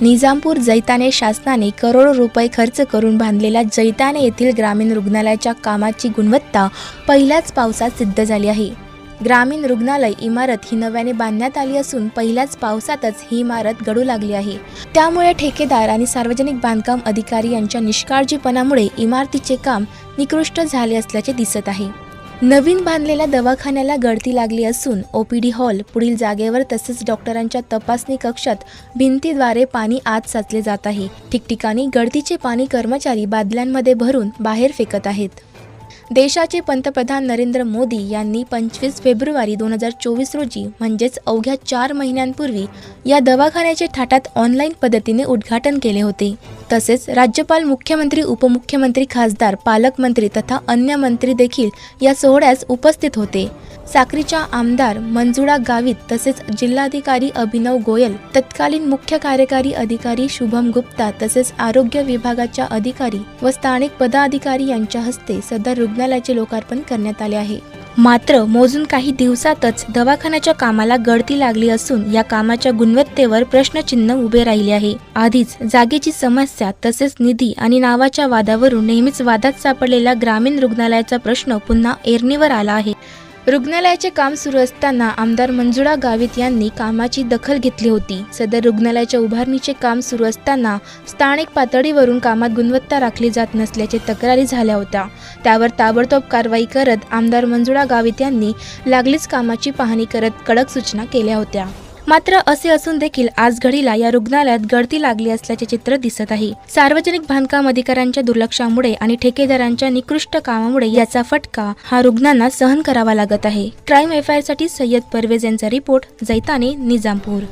निजामपूर जैताने शासनाने करोडो रुपये खर्च करून बांधलेल्या जैताने येथील ग्रामीण रुग्णालयाच्या कामाची गुणवत्ता पहिल्याच पावसात सिद्ध झाली आहे. ग्रामीण रुग्णालय इमारत ही नव्याने बांधण्यात आली असून पहिल्याच पावसातच ही इमारत गडू लागली आहे. त्यामुळे ठेकेदार आणि सार्वजनिक बांधकाम अधिकारी यांच्या निष्काळजीपणामुळे इमारतीचे काम निकृष्ट झाले असल्याचे दिसत आहे. नवीन बांधलेल्या दवाखान्याला गळती लागली असून ओपीडी हॉल पुढील जागेवर तसेच डॉक्टरांच्या तपासणी कक्षात भिंतीद्वारे पाणी आत साचले जात आहे. ठिकठिकाणी गळतीचे पाणी कर्मचारी बादल्यांमध्ये भरून बाहेर फेकत आहेत. देशाचे पंतप्रधान नरेंद्र मोदी यांनी पंचवीस फेब्रुवारी दोन हजार चोवीस रोजी म्हणजेच अवघ्या चार महिन्यांपूर्वी या दवाखान्याचे थाटात ऑनलाईन पद्धतीने उद्घाटन केले होते. तसेच राज्यपाल मुख्यमंत्री उपमुख्यमंत्री खासदार पालकमंत्री तथा अन्य मंत्री देखील या सोहळ्यास उपस्थित होते. साक्रीच्या आमदार मंजुळा गावित तसेच जिल्हाधिकारी अभिनव गोयल तत्कालीन मुख्य कार्यकारी अधिकारी शुभम गुप्ता तसेच आरोग्य विभागाच्या अधिकारी व स्थानिक पदाधिकारी यांच्या हस्ते सदर रुग्णालयाचे लोकार्पण करण्यात आले आहे. मात्र मोजून काही दिवसातच दवाखान्याच्या कामाला गळती लागली असून या कामाच्या गुणवत्तेवर प्रश्नचिन्ह उभे राहिले आहे. आधीच जागेची समस्या तसेच निधी आणि नावाच्या वादावरून नेहमीच वादात सापडलेला ग्रामीण रुग्णालयाचा प्रश्न पुन्हा एरणीवर आला आहे. रुग्णालयाचे काम सुरू असताना आमदार मंजुळा गावित यांनी कामाची दखल घेतली होती. सदर रुग्णालयाच्या उभारणीचे काम सुरू असताना स्थानिक पातळीवरून कामात गुणवत्ता राखली जात नसल्याचे तक्रारी झाल्या होत्या. त्यावर ताबडतोब कारवाई करत आमदार मंजुळा गावित यांनी लागलीच कामाची पाहणी करत कडक सूचना केल्या होत्या. मात्र असे असून देखील आज घडीला या रुग्णालयात गळती लागली असल्याचे चित्र दिसत आहे. सार्वजनिक बांधकाम अधिकाऱ्यांच्या दुर्लक्षामुळे आणि ठेकेदारांच्या निकृष्ट कामामुळे याचा फटका हा रुग्णांना सहन करावा लागत आहे. क्राईम एफ आयसाठी सय्यद परवेज यांचा रिपोर्ट जैताने निजामपूर.